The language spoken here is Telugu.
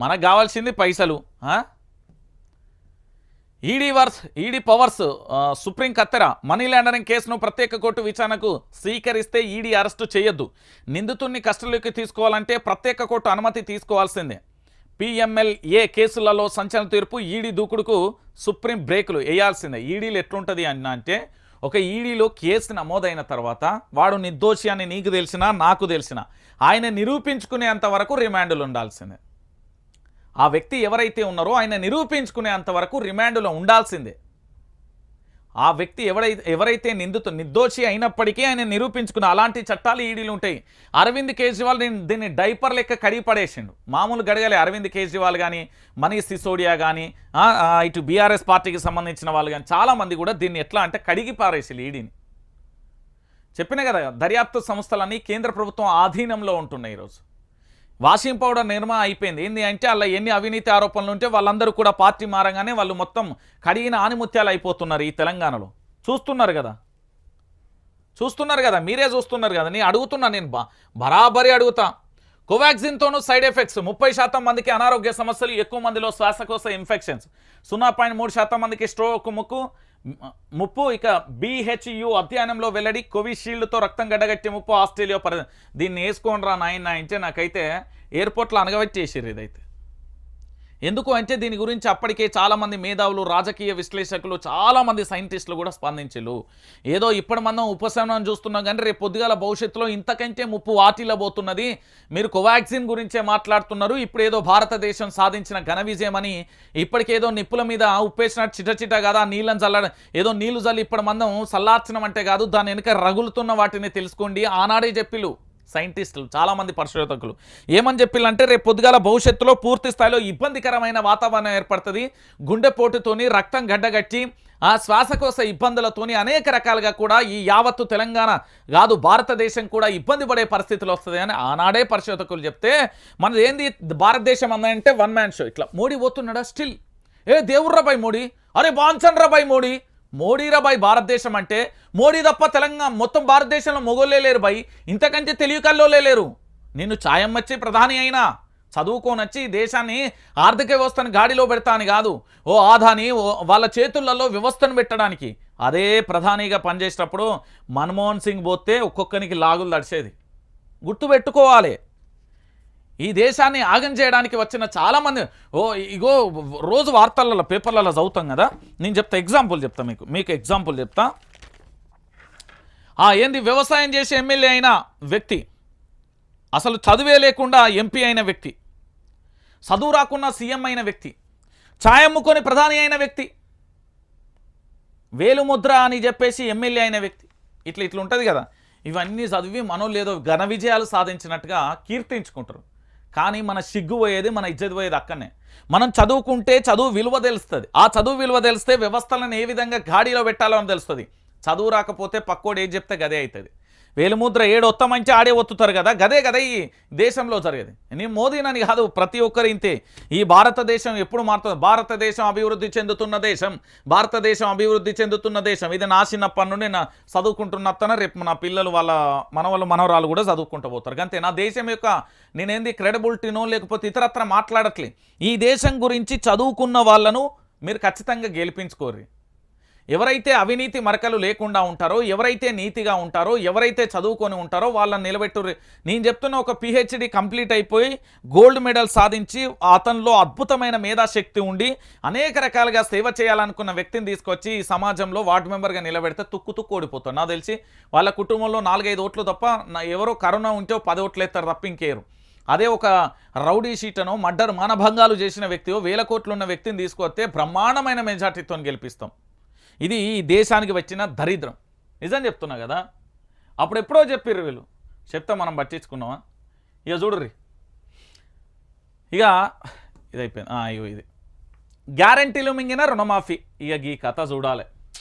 మనకు కావాల్సింది పైసలు ED versus ED powers supreme కత్తెర మనీ లాండరింగ్ కేసును ప్రత్యేక కోర్టు విచారణకు స్వీకరిస్తే ఈడీ అరెస్టు చేయొద్దు. నిందితుడిని కస్టడీలోకి తీసుకోవాలంటే ప్రత్యేక కోర్టు అనుమతి తీసుకోవాల్సిందే. పిఎంఎల్ఏ కేసులలో సంచలన తీర్పు ఈడీ దూకుడుకు సుప్రీం బ్రేకులు వేయాల్సిందే. ఈడీలు ఎట్లుంటుంది అన్న అంటే ఒక ఈడీలో కేసు నమోదైన తర్వాత వాడు నిర్దోషి అని నీకు తెలిసినా నాకు తెలిసినా ఆయన నిరూపించుకునేంత వరకు రిమాండ్లు ఉండాల్సిందే. ఆ వ్యక్తి ఎవరైతే ఉన్నారో ఆయన నిరూపించుకునేంత వరకు రిమాండ్లో ఉండాల్సిందే. ఆ వ్యక్తి ఎవరైతే ఎవరైతే నిందితు నిర్దోషి అయినప్పటికీ ఆయన నిరూపించుకున్న అలాంటి చట్టాలు ఈడీలు ఉంటాయి. అరవింద్ కేజ్రీవాల్ దీన్ని దీన్ని డైపర్ లెక్క కడిగి పడేసిండు. మామూలు గడగలే అరవింద్ కేజ్రీవాల్ కానీ మనీష్ సిసోడియా కానీ ఇటు బీఆర్ఎస్ పార్టీకి సంబంధించిన వాళ్ళు కానీ చాలామంది కూడా దీన్ని ఎట్లా అంటే కడిగి పారేసారు ఈడీని. చెప్పిన కదా దర్యాప్తు సంస్థలన్నీ కేంద్ర ప్రభుత్వం ఆధీనంలో ఉంటున్నాయి ఈరోజు. వాషింగ్ పౌడర్ నిర్మా అయిపోయింది. ఏంది అంటే అలా ఎన్ని అవినీతి ఆరోపణలు ఉంటే వాళ్ళందరూ కూడా పార్టీ మారంగానే వాళ్ళు మొత్తం కడిగిన ఆనిముత్యాలు అయిపోతున్నారు ఈ తెలంగాణలో. చూస్తున్నారు కదా? చూస్తున్నారు కదా? మీరే చూస్తున్నారు కదా? నేను అడుగుతున్నా నేను బ- బరాబరి అడుగుతా. కోవాక్సిన్తోనూ సైడ్ ఎఫెక్ట్స్. ముప్పై శాతం మందికి అనారోగ్య సమస్యలు ఎక్కువ మందిలో శ్వాసకోశ ఇన్ఫెక్షన్స్. సున్నా పాయింట్ మూడు శాతం మందికి స్ట్రోక్ ముక్కు ముప్పు ఇక బీహెచ్యు అధ్యయనంలో వెల్లడి కోవిషీల్డ్తో రక్తం గడ్డగట్టి ముప్పు ఆస్ట్రేలియా పరి దీన్ని వేసుకోండి రా నాయన అంటే నాకైతే ఎయిర్పోర్ట్లో అనగబెట్టేసారు ఇదైతే. ఎందుకు అంటే దీని గురించి అప్పటికే చాలామంది మేధావులు రాజకీయ విశ్లేషకులు చాలామంది సైంటిస్టులు కూడా స్పందించారు ఏదో ఇప్పటి మనం ఉపశమనం చూస్తున్నాం కానీ రేపు పొద్దుగాల భవిష్యత్తులో ఇంతకంటే ముప్పు వాటిల్లబోతున్నది మీరు కోవాక్సిన్ గురించే మాట్లాడుతున్నారు. ఇప్పుడు ఏదో భారతదేశం సాధించిన ఘన విజయమని ఇప్పటికేదో నిప్పుల మీద ఉప్పేసినట్టు చిట చిట కదా నీళ్ళని చల్ల ఏదో నీళ్ళు చల్లి ఇప్పుడు మందం చల్లార్చడం అంటే కాదు దాని వెనుక రగులుతున్న వాటిని తెలుసుకోండి. ఆనాడే చెప్పిలు సైంటిస్టులు చాలామంది పరిశోధకులు. ఏమని చెప్పిల్లంటే రేపు పొద్దుగాల భవిష్యత్తులో పూర్తి స్థాయిలో ఇబ్బందికరమైన వాతావరణం ఏర్పడుతుంది. గుండెపోటుతోని రక్తం గడ్డగట్టి ఆ శ్వాసకోశ ఇబ్బందులతోని అనేక రకాలుగా కూడా ఈ యావత్తు తెలంగాణ కాదు భారతదేశం కూడా ఇబ్బంది పడే పరిస్థితులు వస్తుంది అని ఆనాడే పరిశోధకులు చెప్తే మనది ఏంది? భారతదేశం అందంటే వన్ మ్యాన్ షో. ఇట్లా మోడీ పోతున్నాడా? స్టిల్. ఏ దేవుర్రాబాయ్ మోడీ? అరే బాన్సన్ రా మోడీ? మోడీరా బాయ్ భారతదేశం అంటే మోడీ తప్ప తెలంగాణ మొత్తం భారతదేశంలో మొగోళ్ళే లేరు బాయ్. ఇంతకంటే తెలియకల్లోలే లేరు. ఛాయం వచ్చి ప్రధాని అయినా చదువుకోనొచ్చి దేశాన్ని ఆర్థిక వ్యవస్థను గాడిలో పెడతా కాదు. ఓ ఆదాని వాళ్ళ చేతులలో వ్యవస్థను పెట్టడానికి. అదే ప్రధానిగా పనిచేసేటప్పుడు మన్మోహన్ సింగ్ పోతే ఒక్కొక్కరికి లాగులు దడిచేది గుర్తుపెట్టుకోవాలి. ఈ దేశాన్ని ఆగం చేయడానికి వచ్చిన చాలామంది ఓ ఇగో రోజు వార్తలలో పేపర్లలో చదువుతాం కదా? నేను చెప్తా ఎగ్జాంపుల్ చెప్తా మీకు. మీకు ఎగ్జాంపుల్ చెప్తా. ఆ ఏంది వ్యవసాయం చేసే ఎమ్మెల్యే అయిన వ్యక్తి అసలు చదువే లేకుండా ఎంపీ అయిన వ్యక్తి చదువు రాకుండా సీఎం అయిన వ్యక్తి ఛాయ్ అమ్ముకొని ప్రధాని అయిన వ్యక్తి వేలుముద్ర అని చెప్పేసి ఎమ్మెల్యే అయిన వ్యక్తి ఇట్లా ఇట్లా ఉంటుంది కదా? ఇవన్నీ చదివి మనం లేదో ఘన విజయాలు సాధించినట్టుగా కీర్తించుకుంటారు. కానీ మన సిగ్గు పోయేది మన ఇజ్జత్ పోయేది అక్కడనే. మనం చదువుకుంటే చదువు విలువ తెలుస్తుంది. ఆ చదువు విలువ తెలిస్తే వ్యవస్థలను ఏ విధంగా గాడిలో పెట్టాలో అని తెలుస్తుంది. చదువు రాకపోతే పక్కోడు ఏం చెప్తే గదే అవుతుంది వేలుముద్ర ఏడు ఒత్త మంచి ఆడే ఒత్తుతారు కదా. గదే కదా ఈ దేశంలో జరిగేది. నేను మోదీనని కాదు ప్రతి ఒక్కరు ఇంతే. ఈ భారతదేశం ఎప్పుడు మారుతుంది? భారతదేశం అభివృద్ధి చెందుతున్న దేశం. భారతదేశం అభివృద్ధి చెందుతున్న దేశం. ఇది నా చిన్నప్పటి నుండి నా చదువుకుంటున్నత్తన రేపు నా పిల్లలు వాళ్ళ మనవలు మనవరాలు కూడా చదువుకుంటూ పోతారు. అంతే నా దేశం యొక్క నేనేంది క్రెడిబిలిటీనో లేకపోతే ఇతరత్ర మాట్లాడట్లే. ఈ దేశం గురించి చదువుకున్న వాళ్ళను మీరు ఖచ్చితంగా గెలిపించుకోర్రి. ఎవరైతే అవినీతి మరకలు లేకుండా ఉంటారో ఎవరైతే నీతిగా ఉంటారో ఎవరైతే చదువుకొని ఉంటారో వాళ్ళని నిలబెట్టు నేను చెప్తున్న ఒక పిహెచ్డి కంప్లీట్ అయిపోయి గోల్డ్ మెడల్ సాధించి అతనిలో అద్భుతమైన మేధాశక్తి ఉండి అనేక రకాలుగా సేవ చేయాలనుకున్న వ్యక్తిని తీసుకొచ్చి ఈ సమాజంలో వార్డు మెంబర్గా నిలబెడితే తుక్కు తుక్కు ఓడిపోతాడు నాకు తెలిసి వాళ్ళ కుటుంబంలో నాలుగైదు ఓట్లు తప్ప ఎవరో కరోనా ఉంటే పది ఓట్లు ఎత్తారు తప్ప ఇంకేరు. అదే ఒక రౌడీ షీటనో మర్డర్ మానభంగాలు చేసిన వ్యక్తియో వేల కోట్లు ఉన్న వ్యక్తిని తీసుకొస్తే బ్రహ్మాండమైన మెజార్టీతో గెలిపిస్తాం. ఇది ఈ దేశానికి వచ్చిన దరిద్రం. నిజం చెప్తున్నా కదా? అప్పుడు ఎప్పుడో చెప్పారు వీళ్ళు. చెప్తే మనం పట్టించుకున్నామా? ఇక చూడుర్రి. ఇక ఇదైపోయింది. ఇది. గ్యారంటీలు మింగిన రుణమాఫీ. ఇక ఈ కథ చూడాలి.